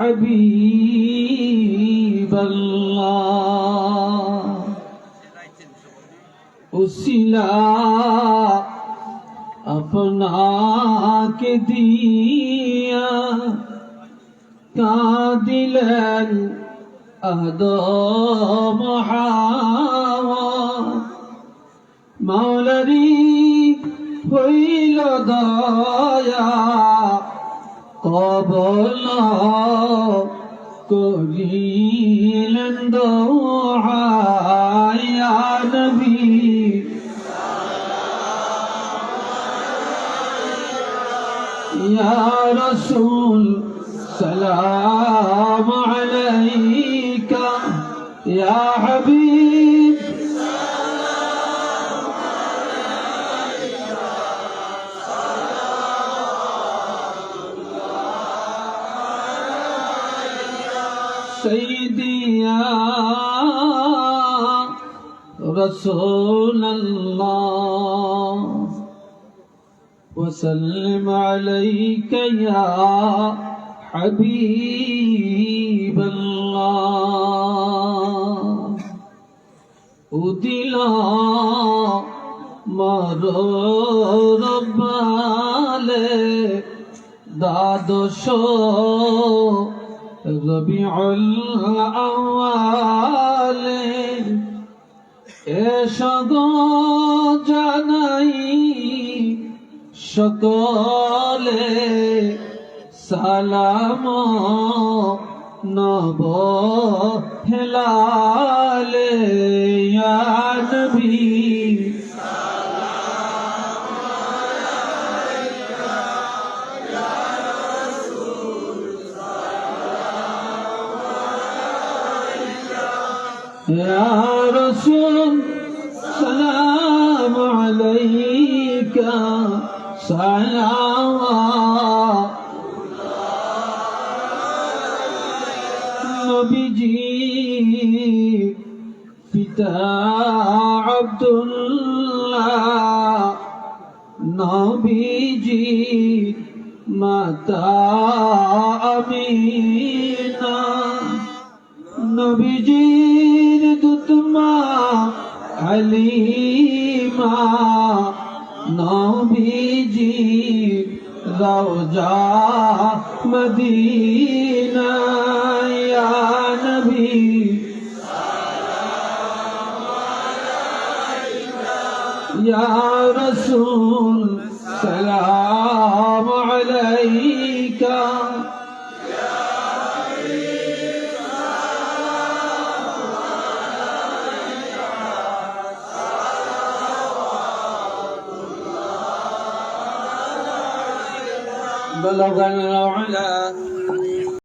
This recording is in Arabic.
حبيب الله উসিলা আপনাকে দিয়া কাঁদিলেন আদম হাওয়া মাওলারি হইল দয়া কবল طويلا دعاء يا نبي. يا رسول سلام عليك. يا حبيب سيدي يا رسول الله وسلم عليك يا حبيب الله ودلا মারো রব্বালে দ্বাদশ রবিউল আওয়ালে এসগ জানাই সকলে সালাম নব হেলালে ইয়া يا رسول سلام عليك سلام نبيجي পিতা আব্দুল্লাহ নবীজি মাতা আমিনা নবীজির দুতমা হালিমা নবীজি রওজা মদিনা ইয়া নবী। ইয়া রসূল সালাম আলাইহি بلغ العلا.